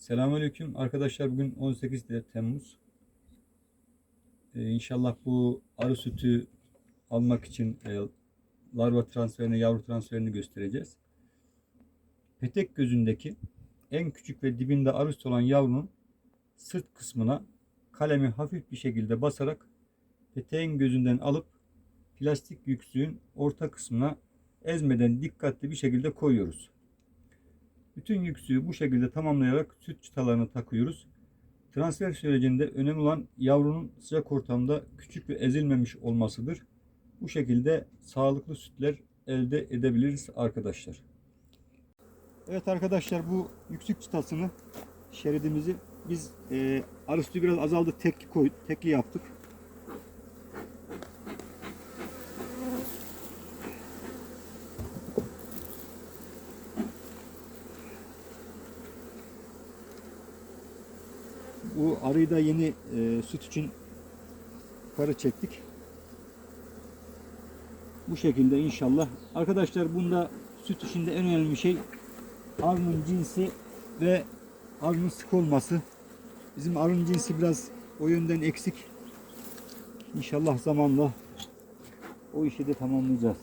Selamünaleyküm arkadaşlar bugün 18 de- Temmuz. Ee, inşallah bu arı sütü almak için e, larva transferini, yavru transferini göstereceğiz. Petek gözündeki en küçük ve dibinde arı sütü olan yavrunun sırt kısmına kalemi hafif bir şekilde basarak peteğin gözünden alıp plastik yüksüğün orta kısmına ezmeden dikkatli bir şekilde koyuyoruz. Bütün yüksüğü bu şekilde tamamlayarak süt çıtalarını takıyoruz. Transfer sürecinde önemli olan yavrunun sıcak ortamda küçük ve ezilmemiş olmasıdır. Bu şekilde sağlıklı sütler elde edebiliriz arkadaşlar. Evet arkadaşlar bu yüksük çıtasını şeridimizi biz e, arı sütü biraz azaldı tekli koy tekli yaptık. Bu arıyı da yeni e, süt için yukarı çektik. Bu şekilde inşallah. Arkadaşlar bunda süt işinde en önemli şey arının cinsi ve arının sık olması. Bizim arının cinsi biraz o yönden eksik. İnşallah zamanla o işi de tamamlayacağız.